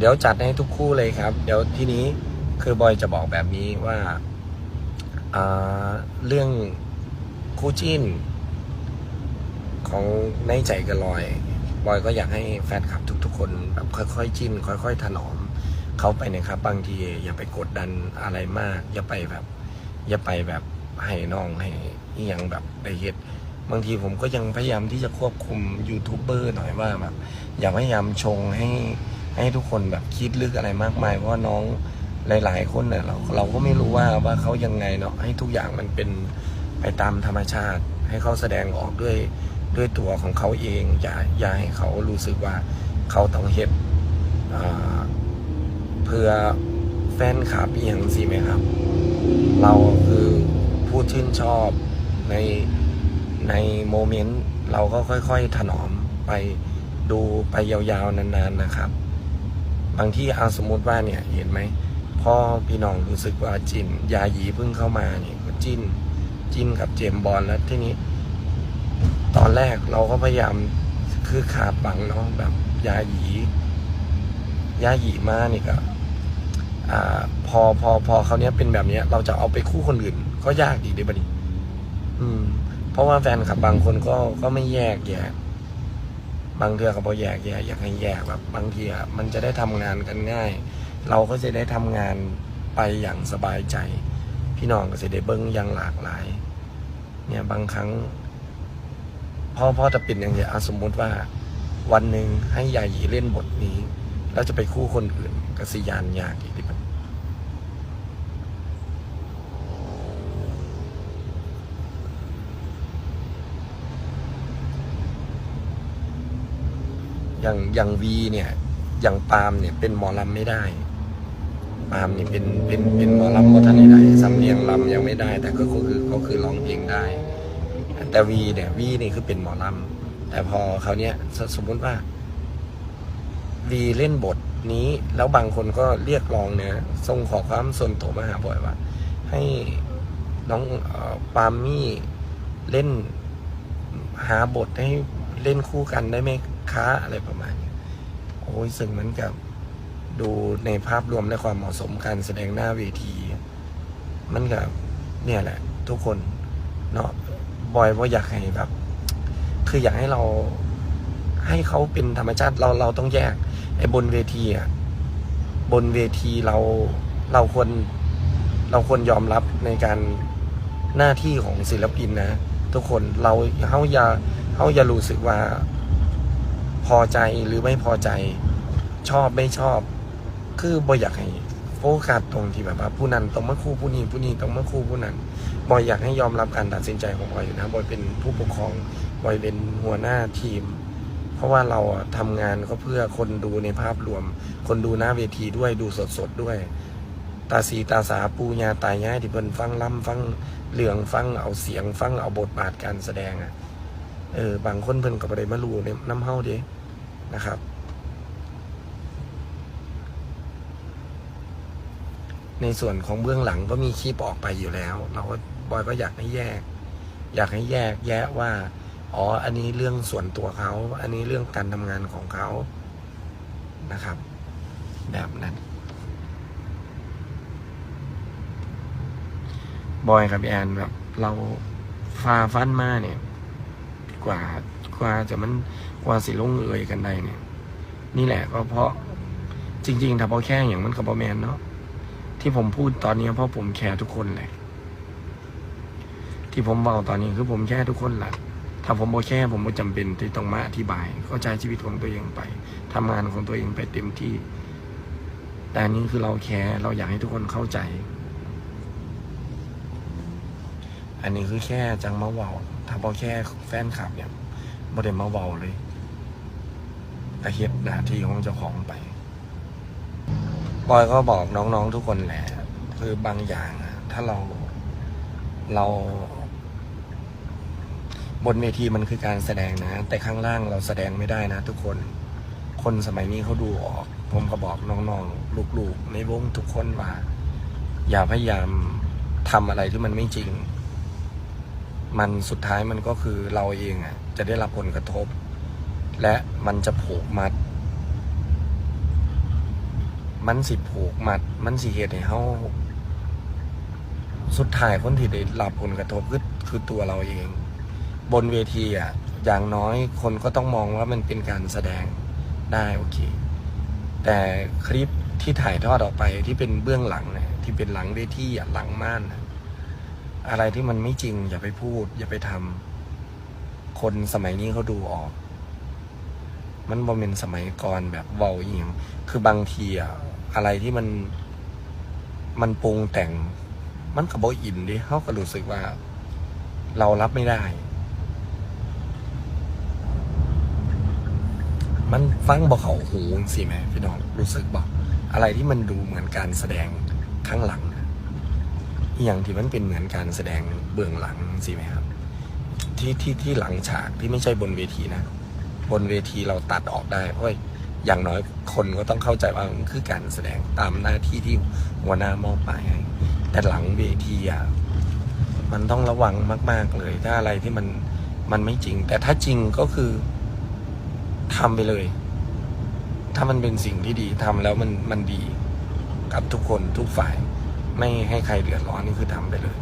เดี๋ยวจัดให้ทุกคู่เลยครับ เดี๋ยวทีนี้คือบอยจะบอกแบบนี้ว่าอ่าเรื่องคู่จิ้น ของในใจกันลอย บอยก็อยากให้แฟนคลับทุก ๆ คนแบบค่อยๆจิ้น ค่อย ๆ ถนอมเขาไปนะครับ บางทีอย่าไปกดดันอะไรมาก อย่าไปแบบ อย่าไปแบบให้น้องให้อหยังแบบไปเฮ็ดบางทีผมก็ยังพยายามที่จะควบคุมยูทูบเบอร์หน่อยว่าแบบอย่าพยายามชงให้ ให้ทุกคนแบบคิดลึกอะไรมากมายเพราะว่าน้องหลาย ๆ คนเนี่ยเราเราก็ไม่รู้ว่าว่าเขายังไงเนาะให้ทุกอย่างมันเป็นไปตามธรรมชาติ ให้เขาแสดงออกด้วยด้วยตัวของเขาเองอย่าอย่าให้เขารู้สึกว่าเขาต้องเฮ็ดเพื่อแฟนคลับอหย่างสิไหมครับ เราคือผู้ชื่นชอบในในโมเมนต์เราก็ค่อยๆถนอมไปดูไปยาวๆนานๆนะครับ บางที่เอาสมมติว่าเนี่ยเห็นไหมพ่อพี่น้องรู้สึกว่าจินยาหยีเพิ่งเข้ามาเนี่ยก็จิ้นจิ้นกับเจมบอลแล้วทีนี้ ตอนแรกเราก็พยายามคือขาดบังเนาะแบบยาหยียาหยีมานี่ก็อ่า พอพอพอเขาเนี้ยเป็นแบบเนี้ย เราจะเอาไปคู่คนอื่น ก็ยากอีกดิบัดนี้ อืม เพราะว่าแฟนคลับบางคนก็ก็ไม่แยกแยะ บางเทือเขาบอกแยกแยะอยากให้แยกแบบบางทีอะมันจะได้ทำงานกันง่าย เราก็จะได้ทำงานไปอย่างสบายใจ พี่น้องก็จะได้เบิ้งอย่างหลากหลาย เนี่ยบางครั้งพ่อพ่อจะเป็นอย่างเงี้ยอะสมมุติว่าวันหนึ่งให้ยาหยีเล่นบทนี้ แล้วจะไปคู่คนอื่นก็สิยานยากอีกดิบัด อย่างอย่างวีเนี่ย อย่างปาล์มเนี่ยเป็นหมอลำไม่ได้ ปาล์มเนี่ยเป็นเป็นเป็นหมอลำวัฒนใดสำเนียงลำยังไม่ได้ แต่ก็คือเขาคือร้องเพลงได้ แต่วีเนี่ยวีนี่คือเป็นหมอลำแต่พอเขาเนี้ยสสมมุติว่าวีเล่นบทนี้แล้วบางคนก็เรียกร้องเนี่ยส่งขอความส่วนตัวมาหาบ่อยว่า ให้น้องปาล์มมี่เล่นหาบทให้เล่นคู่กันได้ไหม คะอะไรประมาณนี้โอ้ยซึ่งเหมือนกับดูในภาพรวมและความเหมาะสมการแสดงหน้าเวที มันกับเนี่ยแหละ ทุกคนเนาะบอยว่าอยากให้แบบ คืออยากให้เราให้เขาเป็นธรรมชาติเราเราต้องแยก ไอ้บนเวทีอะบนเวทีเราเราควรเราควรยอมรับในการหน้าที่ของศิลปินนะ ทุกคนเราเขาอย่าเขาอย่ารู้สึกว่า อใจหรือไม่พอใจ ชอบไม่ชอบ คือบ่อยากให้โฟกัสตรงที่แบบว่าผู้นั้นต้องมาคู่ผู้นี้ผู้นี้ต้องมาคู่ผู้นั้นบอยอยากให้ยอมรับการตัดสินใจของบอยอยู่นะบอยเป็นผู้ปกครองบอยเป็นหัวหน้าทีม เพราะว่าเราอะทำงานก็เพื่อคนดูในภาพรวม คนดูหน้าเวทีด้วยดูสดๆด้วย ตาสีตาสาปูญาตายายที่เพิ่นฟังล่ำฟังเรื่องฟังเอาเสียงฟังเอาบทบาทการแสดงอะเออบางคนเพิ่นก็บ่ได้มารู้ในน้ำเฮาเด้ นะครับ ในส่วนของเบื้องหลังก็มีคลิปออกไปอยู่แล้ว เราก็บอยก็อยากให้แยก อยากให้แยกแยะว่า อ๋อ อันนี้เรื่องส่วนตัวเขา อันนี้เรื่องการทำงานของเขานะครับ แบบนั้นบอยกับแอนแบบ เราฟาฟันมาเนี่ย กว่ากว่าจะมัน ว่าสิลงเอยกันได้เนี่ย นี่แหละก็เพราะจริง ๆ ถ้าพอแค่อย่างมันกับบอแมนเนาะที่ผมพูดตอนนี้เพราะผมแคร์ทุกคนเลย ที่ผมเบาตอนนี้คือผมแค่ทุกคนแหละถ้าผมโอแค่ผมไม่จำเป็นที่ต้องมาอธิบายเข้าใจชีวิตของตัวเองไปทำงานของตัวเองไปเต็มที่ แต่นี้คือเราแคร์เราอยากให้ทุกคนเข้าใจ อันนี้คือแค่จังมาเบาถ้าพอแค่แฟนคลับเนี่ยบ่ได้มาเบาเลย กระเฮ็ดหน้าที่ของเจ้าของไปบอยก็บอกน้องๆทุกคนแหละคือบางอย่างอะถ้าเราเรา บนเวทีมันคือการแสดงนะ แต่ข้างล่างเราแสดงไม่ได้นะ ทุกคน คนสมัยนี้เขาดูออก ผมก็บอกน้องๆลูกๆในวงทุกคนว่า อย่าพยายามทำอะไรที่มันไม่จริง มันสุดท้ายมันก็คือเราเองอะ จะได้รับผลกระทบ และมันจะผูกมัด มันสิผูกมัด มันสิเหตุให้เฮาสุดท้ายคนที่ได้รับผลกระทบคือคือตัวเราเอง บนเวทีอะอย่างน้อยคนก็ต้องมองว่ามันเป็นการแสดงได้โอเค แต่คลิปที่ถ่ายทอดออกไปที่เป็นเบื้องหลังเนี่ยที่เป็นหลังเวทีอะหลังม่านนะอะไรที่มันไม่จริงอย่าไปพูด อย่าไปทำคนสมัยนี้เขาดูออก มันบ่เป็นสมัยก่อนแบบเบาอียงคือบางทีอะอะไรที่มันมันปรุงแต่ง มันกับบอินดิเขาก็รู้สึกว่า เรารับไม่ได้ มันฟังบอกเขาหูสิแม่พี่น้องรู้สึกบอกอะไรที่มันดูเหมือนการแสดงข้างหลังอย่างที่มันเป็นเหมือนการแสดงเบื้องหลังสิไหมครับ ที่ที่ที่หลังฉากที่ไม่ใช่บนเวทีนะ บนเวทีเราตัดออกได้ เพราะอย่างน้อยคนก็ต้องเข้าใจว่ามันคือการแสดงตามหน้าที่ที่หัวหน้ามอบหมายให้แต่หลังเวทีอะมันต้องระวังมาก ๆเลย ถ้าอะไรที่มันมันไม่จริง แต่ถ้าจริงก็คือทำไปเลย ถ้ามันเป็นสิ่งที่ดีทำแล้วมันมันดี กับทุกคนทุกฝ่าย ไม่ให้ใครเดือดร้อนนี่คือทำไปเลย